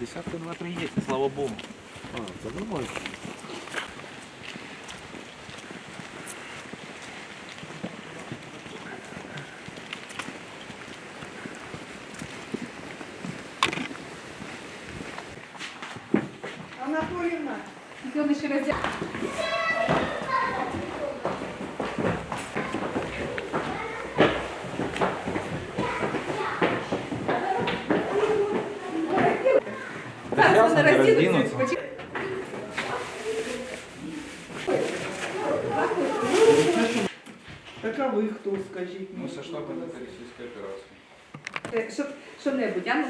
Десятка два-три є, слава Богу. А, це нормально. Анатоліївна, Вони ще роздя... Вони не роздінуться. так а ви хто, скажіть Ну, мені? це штаб антитерористичної операції. Е, Щоб, що-небудь, а ну?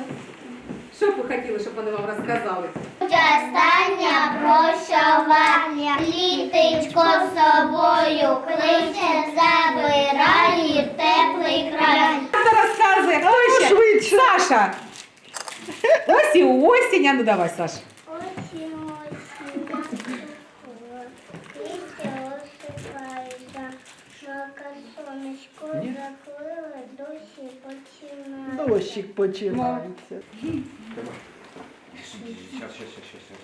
Що б ви хотіли, щоб вони вам розказали? Остання прощування, літечко з собою кличе, забирає теплий край. Хто розказує? Хто ще? Саша! Ось і осінь, а ну давай, Саша. Осінь, осінь, листя осипається, Жалко сонечко заплило, досі починає. Дощик починається. Щас, щас, щас, щас.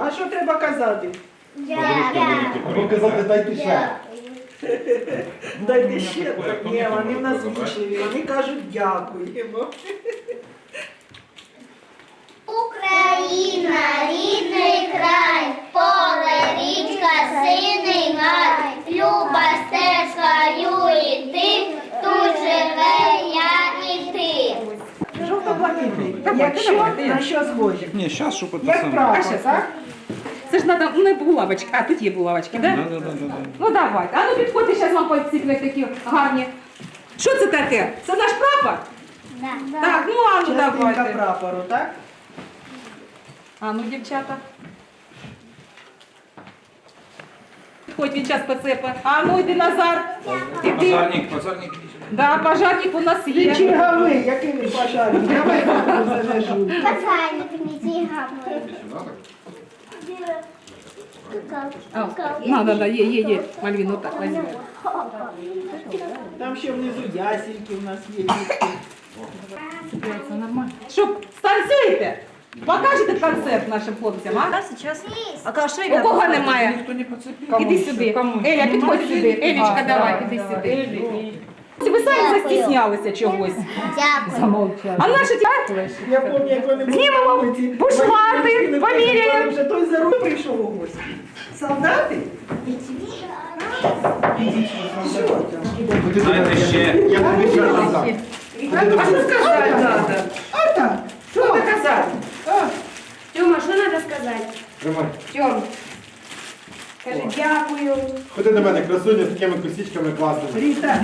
А що треба казати? Дякую. Або казати, дайте ще. Дайте ще. Прикольно, Ні, хто вони в нас мені вічливі. Вони кажуть дякуємо. Україна, рідний край, поле, річка, синий гай, люба стежка, і ти, тут живе я і ти. Жовто-блакитний. Давай, Якщо на що схожі? Ні, зараз щоб це Як саме. А так? Це ж треба, ну не булавочки. А, тут є булавочки, Да, так? да, да, да, да. Ну давайте. А ну підходьте, зараз вам поцікли такі гарні. Що це таке? Це наш прапор? Так, ну а ну Частинка давайте. прапору, так? А ну, дівчата. Підходь, він час поцепи. А ну йди Назар. Іди. Пожарник, пожарник. Да, пожарник у нас є. черговий, який ви пожарник. Давай прапор зажажу. Пацанник, не тягай. Іди сюди, так. А, да, да, да, є, є, є. Мальвін, ну так, возьми. Там ще внизу ясеньки у нас є. Це нормально. Що, станцюєте? Покажете концерт нашим хлопцям, а? сейчас. А кашей У кого немає? Ніхто не поцепив. Іди сюди. Еля, підходь сюди. Елічка, давай, іди сюди. Ви самі застіснялися чогось. Дякую. А наші ті... Я пам'ятаю, як вони були Знімемо на вулиці. бушлати, Вони поміряємо. Вже той за руль прийшов у гості. Солдати? Що там? Знаєте ще. Я дам. А що сказати треба? А так, що ви казати? Тёма, что надо сказать? Тримай. Тьом, кажи дякую. Ходи до мене, красуня з такими косичками класними. Ріта,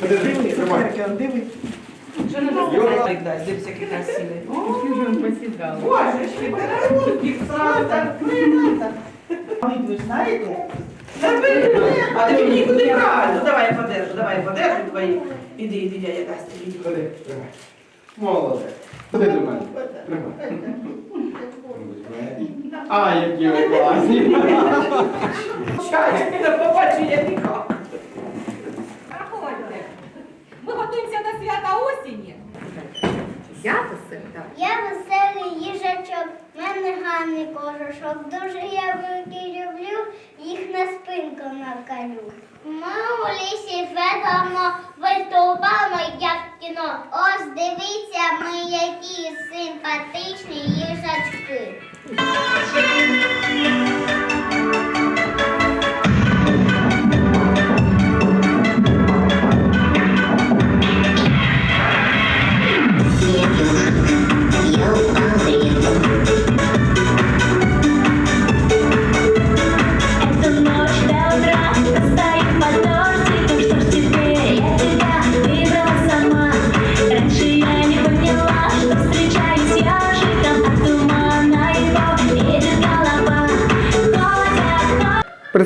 Ходи, тримай. Що не розказати? Дивись, який красивий. Боже, ще подарунки, правда. А ви ви знаєте? А ти мені куди правильно? Давай я подержу, давай я подержу твої. Іди, іди, дядя Костя, іди. Ходи, тримай. Молодець. Ходи до мене. Тримай. А, які ви класні. Чай, на побачення ніяк. Проходьте. Ми готуємося до свята осені. Свято свята? Я веселий їжачок, в мене гарний кожушок. Дуже я великий люблю, їх на спинку накалю. Ми у лісі ведемо, виступаємо, як в кіно. Ось дивіться, ми які симпатичні їжачки.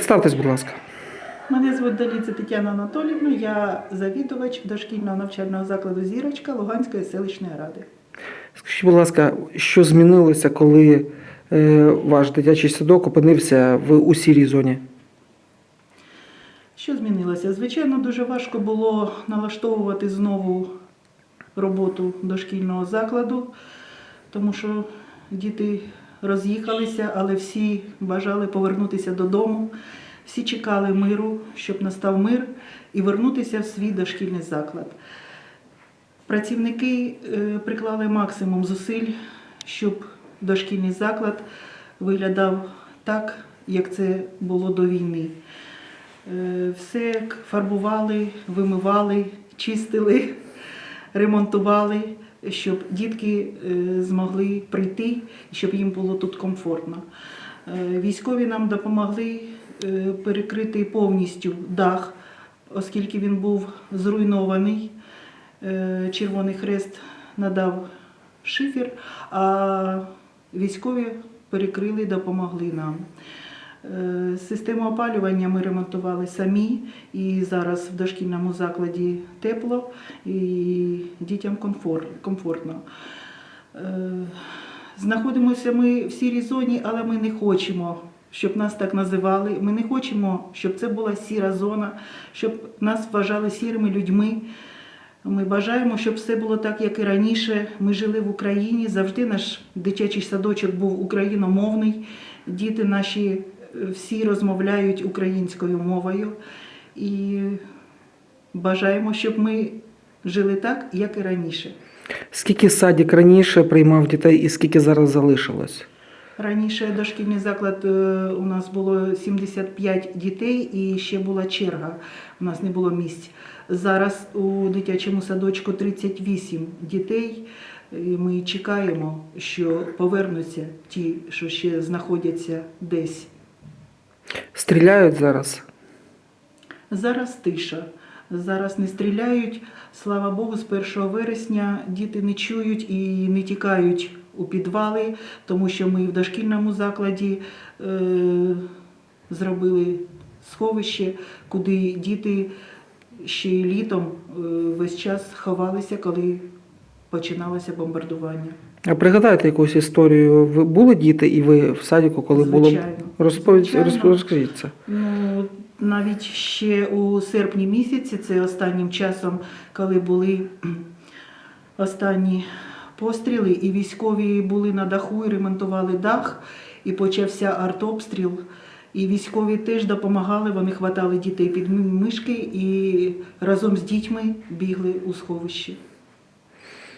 Представтесь, будь ласка. Мене звуть Даліця Тетяна Анатолівна, я завідувач дошкільного навчального закладу Зірочка Луганської селищної ради. Скажіть, будь ласка, що змінилося, коли е, ваш дитячий садок опинився в у сірій зоні? Що змінилося? Звичайно, дуже важко було налаштовувати знову роботу дошкільного закладу, тому що діти роз'їхалися, але всі бажали повернутися додому. Всі чекали миру, щоб настав мир і вернутися в свій дошкільний заклад. Працівники е, приклали максимум зусиль, щоб дошкільний заклад виглядав так, як це було до війни. Е, Все фарбували, вимивали, чистили, ремонтували, щоб дітки е, змогли прийти щоб їм було тут комфортно. Е, Військові нам допомогли е, перекрити повністю дах, оскільки він був зруйнований. Червоний Хрест надав шифер, а військові перекрили, допомогли нам. Е, Систему опалювання ми ремонтували самі, і зараз в дошкільному закладі тепло і дітям комфор- комфортно. Е, Знаходимося ми в сірій зоні, але ми не хочемо, щоб нас так називали. Ми не хочемо, щоб це була сіра зона, щоб нас вважали сірими людьми. Ми бажаємо, щоб все було так, як і раніше. Ми жили в Україні. Завжди наш дитячий садочок був україномовний. Діти наші всі розмовляють українською мовою. І бажаємо, щоб ми жили так, як і раніше. Скільки садик раніше приймав дітей і скільки зараз залишилось? Раніше дошкільний заклад е, у нас було 75 дітей і ще була черга. У нас не було місць. Зараз у дитячому садочку 38 дітей. І Ми чекаємо, що повернуться ті, що ще знаходяться десь. Стріляють зараз? Зараз тиша. Зараз не стріляють. Слава Богу, з 1 вересня діти не чують і не тікають у підвали, тому що ми в дошкільному закладі е, зробили сховище, куди діти ще й літом е, весь час ховалися, коли починалося бомбардування. А пригадайте якусь історію. Ви були діти і ви в садику, коли було Звичайно. розповідь, Звичайно. розп- розкажіть це. Ну, навіть ще у серпні місяці, це останнім часом, коли були кхм, останні постріли, і військові були на даху і ремонтували дах, і почався артобстріл. І військові теж допомагали, вони хватали дітей під мишки і разом з дітьми бігли у сховище.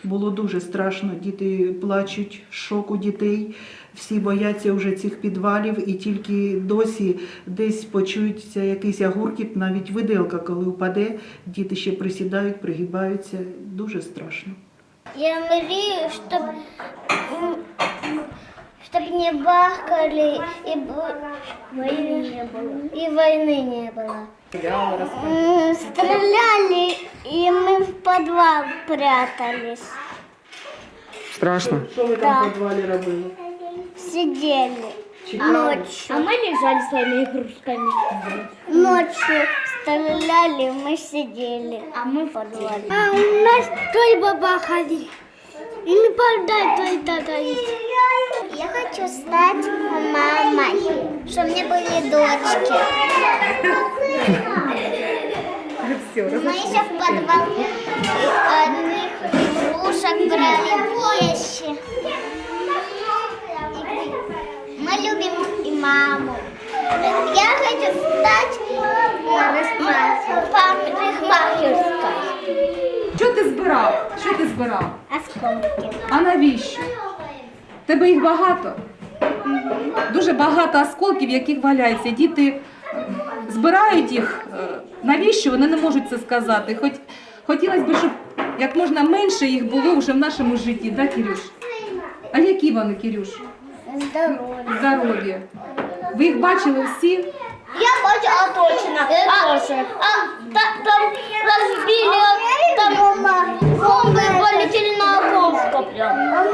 Було дуже страшно. Діти плачуть, шок у дітей. Всі бояться вже цих підвалів, і тільки досі десь почується якийсь агуркіт, навіть виделка, коли впаде, діти ще присідають, пригибаються. Дуже страшно. Я мрію, щоб не бахкали и войны не было. И войны не было. Стреляли, и мы в подвал прятались. Страшно? Що ви там в підвалі робили? Сидели ночью. А мы лежали своими игрушками. Ночью стреляли, мы сидели. А мы в подвале. А у нас той бабахали. И не подай той тата Я хочу стать мамой, чтобы у меня были дочки. Мы еще в подвал одних игрушек брали вещи. Мы любим и маму. Я хочу стать парикмахерской. Що ти збирав? Що ти збирав? Осколки. А навіщо? тебе їх багато. Дуже багато осколків, яких валяється. Діти збирають їх. Е, навіщо вони не можуть це сказати? Хоч хотілося б, щоб як можна менше їх було вже в нашому житті, да, Кирюш? А які вони, Кирюш? Здорові. Здоров'я. Ви їх бачили всі? Я бачила оточена. А, а, та, там розбили, там бомби полетіли на Оковську прямо.